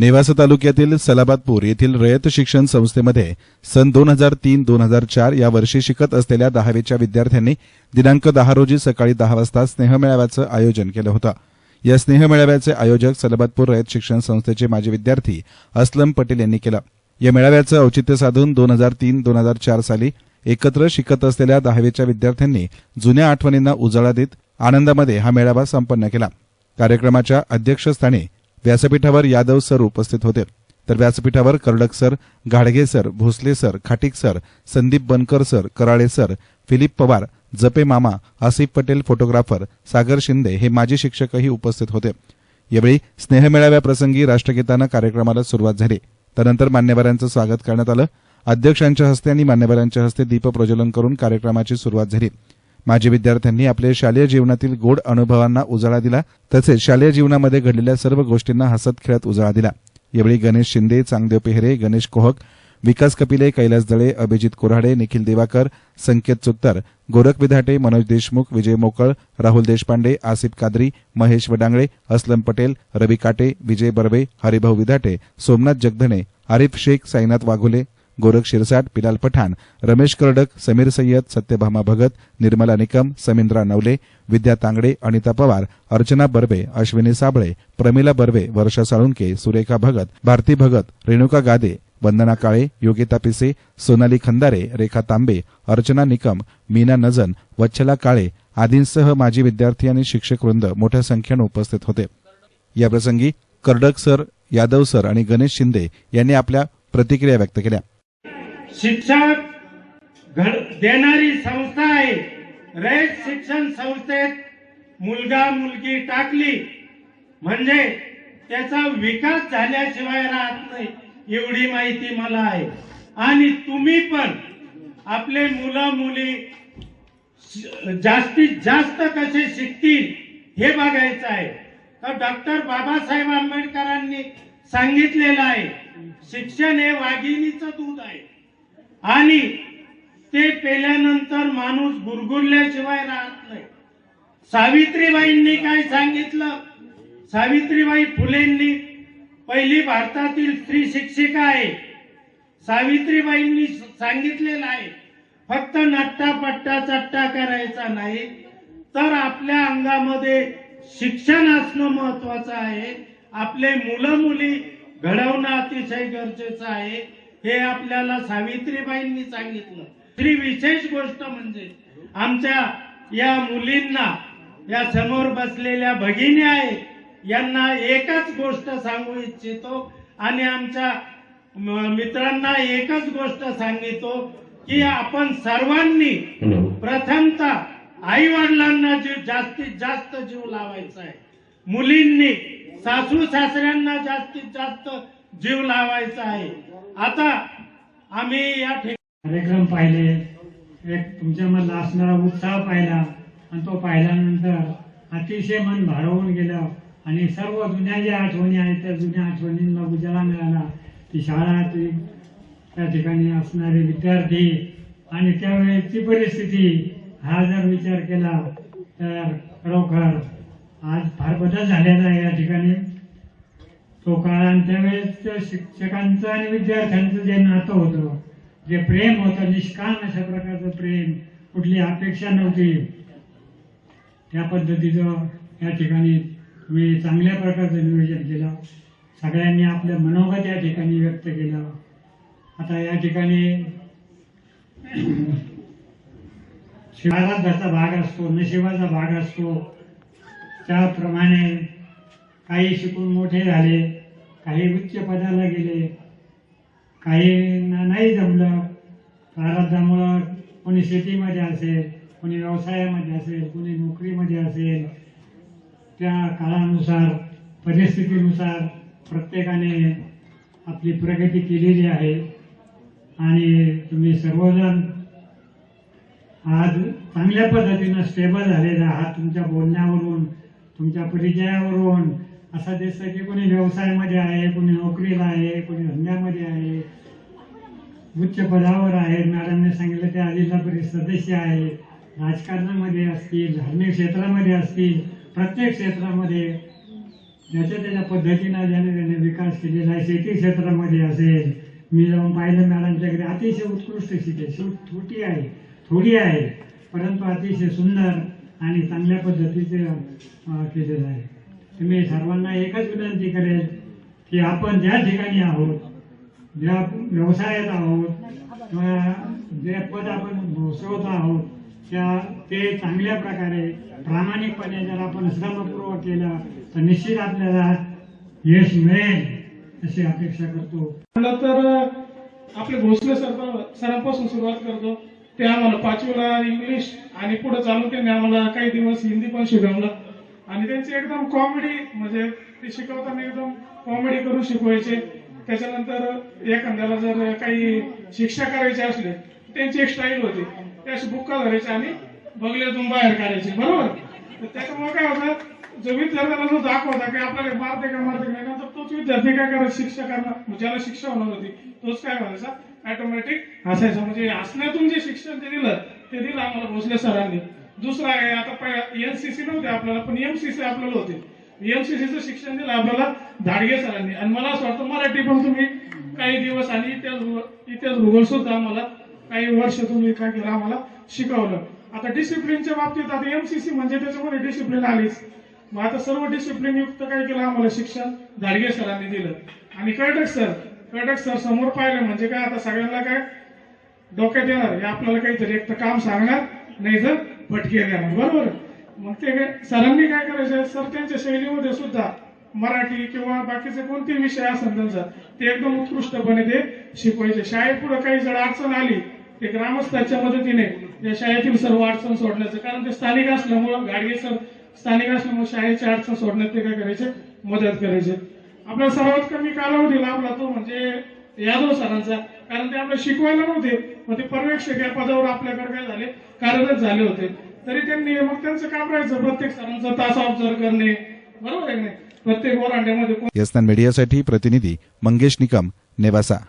नेवासा तालुक्यातील सलाबादपूर येथील रयत शिक्षण संस्थेमध्ये सन दोन हजार तीन दोन हजार चार या वर्षी शिकत असलेल्या दहावीच्या विद्यार्थ्यांनी दिनांक दहा रोजी सकाळी दहा वाजता स्नेहमेळाव्याचं आयोजन केलं होतं. या स्नेहमेळाव्याचे आयोजक सलाबादपूर रयत शिक्षण संस्थेचे माजी विद्यार्थी असलम पटेल यांनी केलं. या मेळाव्याचं औचित्य साधून दोन हजार तीन दोन हजार चार साली एकत्र शिकत असलेल्या दहावीच्या विद्यार्थ्यांनी जुन्या आठवणींना उजाळा देत आनंदामध्ये हा मेळावा संपन्न केला. कार्यक्रमाच्या अध्यक्षस्थानी व्यासपीठावर यादव सर उपस्थित होते. तर व्यासपीठावर Kardak sir Gadge sir Bhosale sir Khatik sir Sandeep Bankar sir Karale sir Philip Pawar Jape मामा आसिफ पटेल फोटोग्राफर सागर शिंदे हे माजी शिक्षकही उपस्थित होते. यावेळी स्नेहमेळाव्याप्रसंगी राष्ट्रगीतानं कार्यक्रमाला सुरुवात झाली. त्यानंतर मान्यवरांचं स्वागत करण्यात आलं. अध्यक्षांच्या हस्ते आणि मान्यवरांच्या हस्ते दीपप्रज्वलन करून कार्यक्रमाची सुरुवात झाली. माजी विद्यार्थ्यांनी आपल्या शालेय जीवनातील गोड अनुभवांना उजाळा दिला तसेच शालेय जीवनामध्ये घडलेल्या सर्व गोष्टींना हसत खेळत उजाळा दिला. यावेळी गणेश शिंदे चांगदेव पेहरे गणेश कोहक विकास कपिले कैलास दळे अभिजित कोराडे निखिल दिवाकर संकेत चुत्तर गोरख विधाटे मनोज देशमुख विजय मोकळ राहुल देशपांडे आसिफ कादरी महेश वडांगळे असलम पटेल रवी काटे विजय बर्वे हरिभाऊ विधाटे सोमनाथ जगधने आरिफ शेख साईनाथ वाघोले गोरख शिरसाट पिलाल पठाण रमेश कर्डक समीर सय्यद सत्यभामा भगत निर्मला निकम समिंद्रा नवले विद्या तांगडे अनिता पवार अर्चना बर्वे अश्विनी साबळे प्रमिला बर्वे वर्षा साळुंके सुरेखा भगत भारती भगत रेणुका गादे वंदना काळे योगिता पिसे सोनाली खंदारे रेखा तांबे अर्चना निकम मीना नजन वच्छला काळे आदींसह माजी विद्यार्थी आणि शिक्षक वृंद मोठ्या संख्येनं उपस्थित होते. याप्रसंगी कर्डक सर यादव सर आणि गणेश शिंदे यांनी आपल्या प्रतिक्रिया व्यक्त केल्या. शिक्षक घड देणारी संस्था आहे. रयत शिक्षण संस्थेत मुलगा मुलगी टाकली. म्हणजे त्याचा विकास झाल्याशिवाय राहत नाही एवढी माहिती मला आहे. आणि तुम्ही पण आपले मुलं मुली जास्तीत जास्त कसे शिकतील हे बघायचं आहे. तर डॉक्टर बाबासाहेब आंबेडकरांनी सांगितलेलं आहे शिक्षण हे वाघिणीचं दूध आहे. आणि ते पेल्यानंतर माणूस गुरगुरल्याशिवाय राहत नाही. सावित्रीबाईंनी काय सांगितलं? सावित्रीबाई फुलेंनी पहिली भारतातील स्त्री शिक्षिका आहे. सावित्रीबाईंनी सांगितलेलं आहे फक्त नट्टा पट्टा चट्टा करायचा नाही तर आपल्या अंगामध्ये शिक्षण असणं महत्वाचं आहे. आपले मुलं मुली घडवणं अतिशय गरजेचं आहे. हे आपल्याला सावित्रीबाईंनी सांगितलं. तरी विशेष गोष्ट म्हणजे आमच्या या मुलींना या समोर बसलेल्या भगिनी आहेत यांना एकच गोष्ट सांगू इच्छितो आणि आमच्या मित्रांना एकच गोष्ट सांगितो की आपण सर्वांनी प्रथमतः आई वडिलांना जीव जास्तीत जास्त जीव लावायचा आहे. मुलींनी सासू सासऱ्यांना जास्तीत जास्त जीव लावायचा आहे. आता आम्ही या ठिकाणी कार्यक्रम पाहिले. एक तुमच्यामधला असणारा उत्साह पाहिला. आणि तो पाहिल्यानंतर अतिशय मन भारावून गेलं. आणि सर्व जुन्या ज्या आठवणी आहेत त्या जुन्या आठवणींना उजाला मिळाला. ती शाळा ती त्या ठिकाणी असणारे विद्यार्थी आणि त्यावेळेची परिस्थिती हा जर विचार केला तर खरोखर आज फार बदल झालेला आहे या ठिकाणी. तो काळ त्यावेळेस शिक्षकांचं आणि विद्यार्थ्यांचं जे नातं होतं जे प्रेम होतं निष्काम अशा प्रकारचं प्रेम कुठली अपेक्षा नव्हती. त्या पद्धतीचं या ठिकाणी तुम्ही चांगल्या प्रकारचं नियोजन केलं. सगळ्यांनी आपलं मनोगत या ठिकाणी व्यक्त केलं. आता या ठिकाणी शिवाराधाचा भाग असतो नशिबाचा भाग असतो. त्याप्रमाणे काही शिकून मोठे झाले. काही उच्च पदाला गेले काहींना नाही जमलं. प्रारब्धामुळं कोणी शेतीमध्ये असेल कोणी व्यवसायामध्ये असेल कोणी नोकरीमध्ये असेल त्या काळानुसार परिस्थितीनुसार प्रत्येकाने आपली प्रगती केलेली आहे. आणि तुम्ही सर्वजण आज चांगल्या पद्धतीनं स्टेबल झालेला आहात. तुमच्या बोलण्यावरून तुमच्या परिचयावरून असं दिसतं की कोणी व्यवसायामध्ये आहे कोणी नोकरीला आहे कोणी धंद्यामध्ये आहे. उच्च पदावर आहे मॅडमने सांगितलं ते जिल्हा परिषद सदस्य आहे. राजकारणामध्ये असतील धार्मिक क्षेत्रामध्ये असतील प्रत्येक क्षेत्रामध्ये ज्याच्या त्याच्या पद्धतीनं ज्याने त्याने विकास केलेला आहे शेती क्षेत्रामध्ये असेल. मी जाऊन पाहिलं मॅडमच्याकडे अतिशय उत्कृष्ट शेती थोटी छोटी आहे थोडी आहे परंतु अतिशय सुंदर आणि चांगल्या पद्धतीचे केलेलं आहे. तुम्ही सर्वांना एकच विनंती करेल की आपण ज्या ठिकाणी आहोत ज्या व्यवसायात आहोत किंवा जे पद आपण भोसवत आहोत त्या ते चांगल्या प्रकारे प्रामाणिकपणे जर आपण श्रमपूर्वक केलं तर निश्चित आपल्याला यश मिळेल अशी अपेक्षा करतो. म्हणलं तर आपले भोसले सर सरांपासून सुरुवात करतो. ते आम्हाला पाचवीला इंग्लिश आणि पुढे चालू त्यांनी आम्हाला काही दिवस हिंदी पण शिकवलं. आणि त्यांची एकदम कॉमेडी म्हणजे ते शिकवताना एकदम कॉमेडी करून शिकवायचे. त्याच्यानंतर एखाद्याला जर काही शिक्षा करायची असली त्यांची एक स्टाईल होती. त्याशी बुक्का धरायची आणि बगल्यातून बाहेर काढायचे. बरोबर? तर त्याच्यामुळे काय होतं जो विद्यार्थ्याला जो दाखवता की आपल्याला मारते का मारते का नाही तोच विद्यार्थी काय करत शिक्षा करणार. ज्याला शिक्षा होणार होती तोच काय व्हायचा ऑटोमॅटिक हसायचा म्हणजे हसण्यातून जे शिक्षण ते दिलं ते दिलं आम्हाला भोसले सरांनी. दुसरं आहे आता एनसीसी नव्हते आपल्याला पण एमसीसी आपल्याला होते. एमसीसीचं शिक्षण दिलं आपल्याला धाडगे सरांनी. आणि मला असं वाटतं मराठी पण तुम्ही काही दिवस आणि इतिहास भूगोल- इतिहास भूगोल सुद्धा आम्हाला काही वर्ष तुम्ही काय केलं आम्हाला शिकवलं. आता डिसिप्लिनच्या बाबतीत आता एमसीसी म्हणजे त्याच्यामध्ये डिसिप्लिन आलीच. मग आता सर्व डिसिप्लिन युक्त काय केलं आम्हाला शिक्षण धाडगे सरांनी दिलं. आणि कर्टक सर कर्टक सर समोर पाहिलं म्हणजे काय आता सगळ्यांना काय डोक्यात येणार हे आपल्याला काहीतरी एक तर काम सांगणार नाही जर फटके देणार बरोबर. मग ते काय- सरांनी काय करायचं? सर त्यांच्या शैलीमध्ये सुद्धा मराठी किंवा बाकीचे कोणते विषय असेल त्यांचा ते एकदम उत्कृष्टपणे ते शिकवायचे. शाळेत पुढे काही जर अडचण आली ते ग्रामस्थाच्या मदतीने या शाळेतील सर्व अडचण सोडण्याचं कारण ते स्थानिक असल्यामुळं गाडगे सर स्थानिक असल्यामुळे शाळेची अडचण सोडण्यात ते काय करायचे? मदत करायचे. आपला सर्वात कमी कालावधी लाभला तो म्हणजे यादव सरांचा कारण ते आपल्याला शिकवायला नव्हते. मग ते पर्यवेक्षक या पदावर आपल्याकडे काय झाले? कार्यरत झाले होते. तरी त्यांनी मग त्यांचं काम राहायचं. प्रत्येक सरांचा तास ऑब्झर्व करणे. बरोबर आहे प्रत्येक ओरांड्यामध्ये यस्तान मीडियासाठी प्रतिनिधी मंगेश निकम नेवासा.